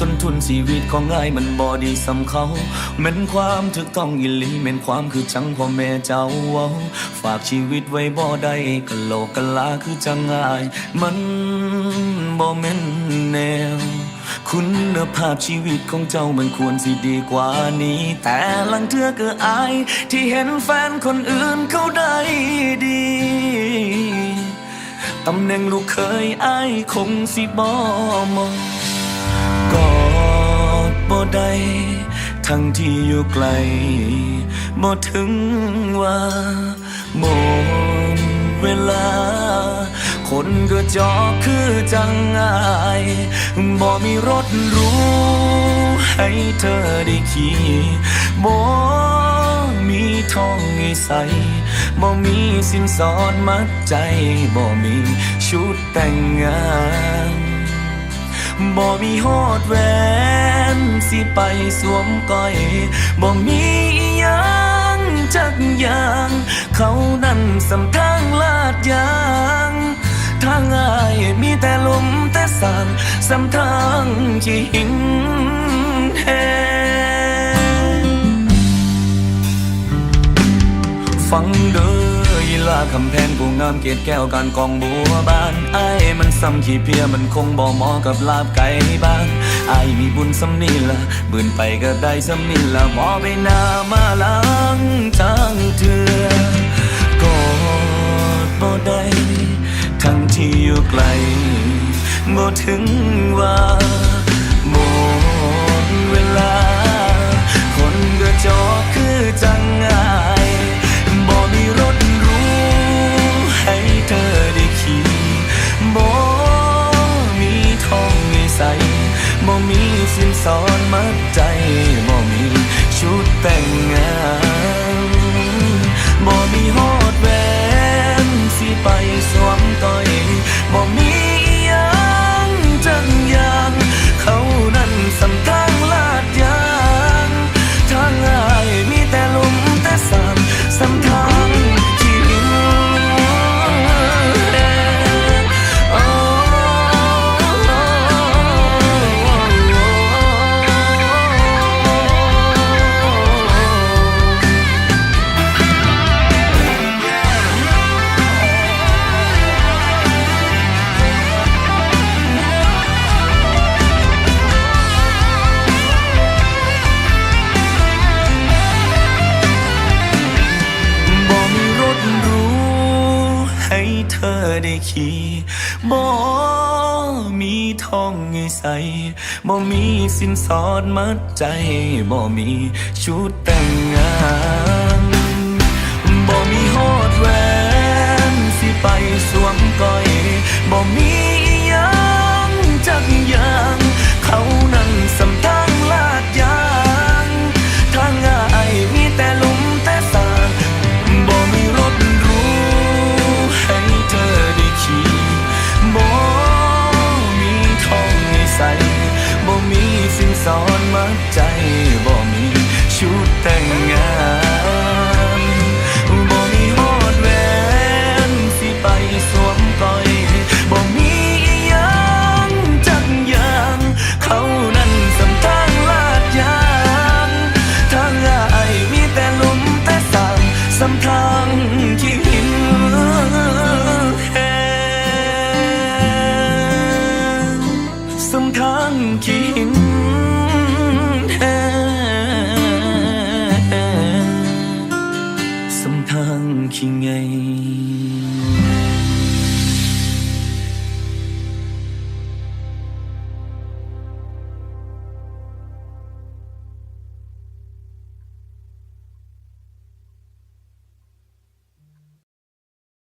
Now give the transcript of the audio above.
ต้นทุนชีวิตของง่ายมันบอดีสำเขาแม่นความถึกต้องยิลีแม่นความคือจังพ่อแม่เจ้าเว้าฝากชีวิตไว้บ่ได้กะโลกกะลาคือจังง่ายมันบ่แม่นแนว คุณภาพชีวิตของเจ้ามันควรสิดีกว่านี้ แต่ลังเทือก็อาย ที่เห็นแฟนคนอื่นเขาได้ดีตำแหน่งลูกเคยอายคงสิบ่มอง กอดบ่ได้ทั้งที่อยู่ไกลบ่ถึงว่าหมดเวลา คนก็จอกคือจังอายบ่มีรถรู้ให้เธอได้ขี่บ่มีทองให้ใส่บ่มีสินสอดมัดใจบ่มีชุดแต่งงาน บ่มีฮอดแหวนสิไปสวมก้อยบ่มียังจักอย่างเขานั่นสำทางลาดยางทางอายมีแต่ลมแต่สางสำทางที่หินแหงฟังเด้อ ยีลาคำแพงผู้งามเกียดแก้วการกองบัวบานไอ้มันซ้ำขี้เพียมันคงบ่เหมาะกับลาบไก่บ้านไอ้มีบุญสำนีละบืนไปก็ได้สำนีละหมอไปนามาหลังทางเถื่อกอดบ่ได้ทั้งที่อยู่ไกลบ่ถึงว่า สอนมัดใจม ขี่บ่มีทองให้ใส่บ่มีสินสอดมัดใจบ่มีชุดแต่งงาน ใจบ่มีชุดแต่งงานบ่มีฮอดแหวนสิไปสวมก้อยบ่มีอียังจักย่งเขานั้นสำทางลาดยางทางอมีแต่ลุมแต่สางสำทางที่หินแหงสำทางที่ thinking.